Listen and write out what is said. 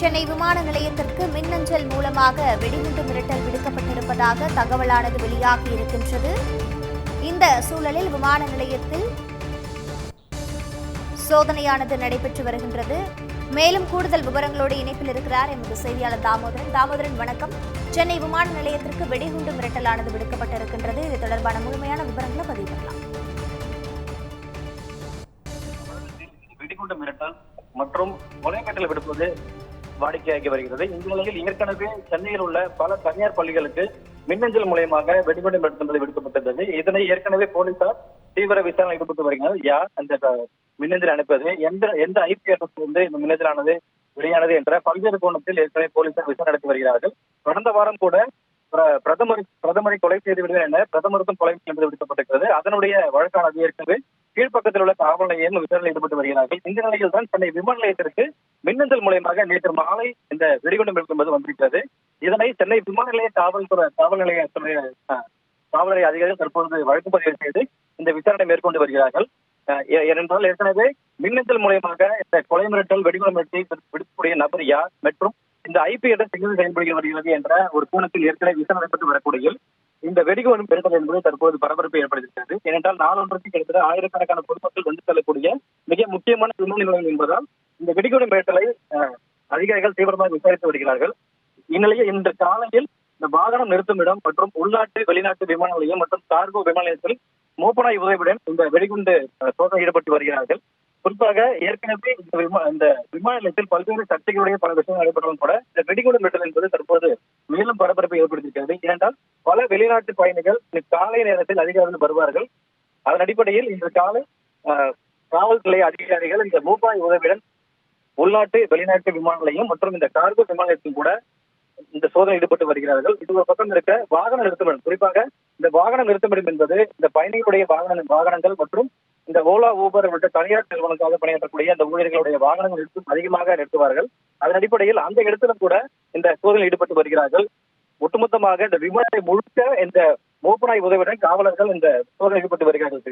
சென்னை விமான நிலையத்திற்கு மின்னஞ்சல் மூலமாக வெடிகுண்டு மிரட்டல் விடுக்கப்பட்டிருப்பதாக தகவலானது வெளியாகி இருக்கின்றது. இந்த சூழலில் விமான நிலையத்தில் சோதனையானது நடைபெற்று வருகின்றது. மேலும் கூடுதல் விவரங்களோடு இணைப்பில் இருக்கிறார் எமது செய்தியாளர் தாமோதரன். தாமோதரன் வணக்கம். சென்னை விமான நிலையத்திற்கு வெடிகுண்டு மிரட்டலானது விடுக்கப்பட்டிருக்கின்றது. இது தொடர்பான முழுமையான விவரங்களை பதிவு பண்ணலாம். வெடிகுண்டு மிரட்டல் மற்றும் கொலை மிரட்டல் விடுப்பது வாடிக்கையாகி வருகிறது. இந்த நிலையில் ஏற்கனவே சென்னையில் உள்ள பல தனியார் பள்ளிகளுக்கு மின்னஞ்சல் மூலயமாக வெடிகுண்டு நடத்துவது விடுக்கப்பட்டிருந்தது. இதனை ஏற்கனவே போலீசார் தீவிர விசாரணை ஈடுபட்டு வருகிறது யார் அந்த மின்னஞ்சல் அனுப்பியது? எந்த எந்த ஐபி அட்ரஸ் இருந்து இந்த மின்னஞ்சலானது வெளியானது என்ற பல்வேறு கோணத்தில் ஏற்கனவே போலீசார் விசாரணை நடத்தி வருகிறார்கள். கடந்த வாரம் கூட பிர- பிரதமர் பிரதமரை கொலை செய்து விடுவேன் என பிரதமருக்கும் கொலை செய்து விடுக்கப்பட்டிருக்கிறது. அதனுடைய வழக்கானது ஏற்கனவே கீழ்ப்பக்கத்தில் உள்ள காவல் நிலையம் விசாரணை ஈடுபட்டு வருகிறார்கள். இந்த நிலையில் தான் சென்னை விமான நிலையத்திற்கு மின்னஞ்சல் மூலயமாக நேற்று மாலை இந்த வெடிகுண்டு என்பது வந்திருக்கிறது. இதனை சென்னை விமான நிலைய காவல்துறை காவல் நிலையத்துறை காவல் நிலைய அதிகாரிகள் தற்போது வழக்கு பதிவு செய்து இந்த விசாரணை மேற்கொண்டு வருகிறார்கள். அஹ், ஏனென்றால் ஏற்கனவே மின்னஞ்சல் மூலயமாக இந்த கொலை மிரட்டல் வெடிகுண்டு மிரட்டலை விடுக்கக்கூடிய நபர் யார் மற்றும் இந்த ஐபி அட்ரஸ் எங்கு செயல்படுகிறது வருகிறது என்ற ஒரு கோணத்தில் ஏற்கனவே விசாரணை நடைபெற்று வரக்கூடிய இந்த வெடிகுண்டு மிரட்டல் என்பது தற்போது பரபரப்பை ஏற்படுத்துகிறது ஏனென்றால் நாளொன்றுக்கு கிட்டத்தட்ட ஆயிரக்கணக்கான பொதுமக்கள் வந்து செல்லக்கூடிய மிக முக்கியமான விமான நிலையம் என்பதால் இந்த வெடிகுண்டு மிரட்டலை அதிகாரிகள் தீவிரமாக விசாரித்து வருகிறார்கள். இந்நிலையில் இன்று காலையில் இந்த வாகனம் நிறுத்தும் இடம் மற்றும் உள்நாட்டு வெளிநாட்டு விமான நிலையம் மற்றும் கார்கோ விமான நிலையத்தில் மோப்பனாய் உதவியுடன் இந்த வெடிகுண்டு சோதனை ஈடுபட்டு வருகிறார்கள். குறிப்பாக ஏற்கனவே இந்த விமா- இந்த விமான நிலையத்தில் பல்வேறு சர்ச்சைகளுடைய பல விஷயங்கள் நடைபெற்றாலும் கூட இந்த வெடிகுண்டு மிரட்டல் என்பது தற்போது மேலும் பரபரப்பை ஏற்படுத்தியிருக்கிறது. ஏனென்றால் பல வெளிநாட்டு பயணிகள் காலை நேரத்தில் அதிகாரிகள் வருவார்கள். அதன் அடிப்படையில் இன்று காலை காவல்துறை அதிகாரிகள் இந்த மூபாய் உதவியுடன் உள்நாட்டு வெளிநாட்டு விமான நிலையம் மற்றும் இந்த கார்கோ விமான நிலையத்தில் கூட இந்த சோதனை ஈடுபட்டு வருகிறார்கள். இது ஒரு பக்கம் இருக்க வாகன நிறுத்தமிடம் குறிப்பாக இந்த வாகன நிறுத்தமிடம் என்பது இந்த பயணிகளுடைய வாகன வாகனங்கள் மற்றும் இந்த ஓலா ஊபர் உள்ளிட்ட தனியார் நிறுவனங்களுக்காக பணியாற்றக்கூடிய அந்த ஊழியர்களுடைய வாகனங்கள் எடுத்து அதிகமாக நிறுத்துவார்கள். அதன் அடிப்படையில் அந்த இடத்திலும் கூட இந்த சோதனையில் ஈடுபட்டு வருகிறார்கள். ஒட்டுமொத்தமாக இந்த விமானத்தை முழுக்க இந்த மோப்பனாய் உதவியுடன் காவலர்கள் இந்த சோதனை ஈடுபட்டு வருகிறார்கள்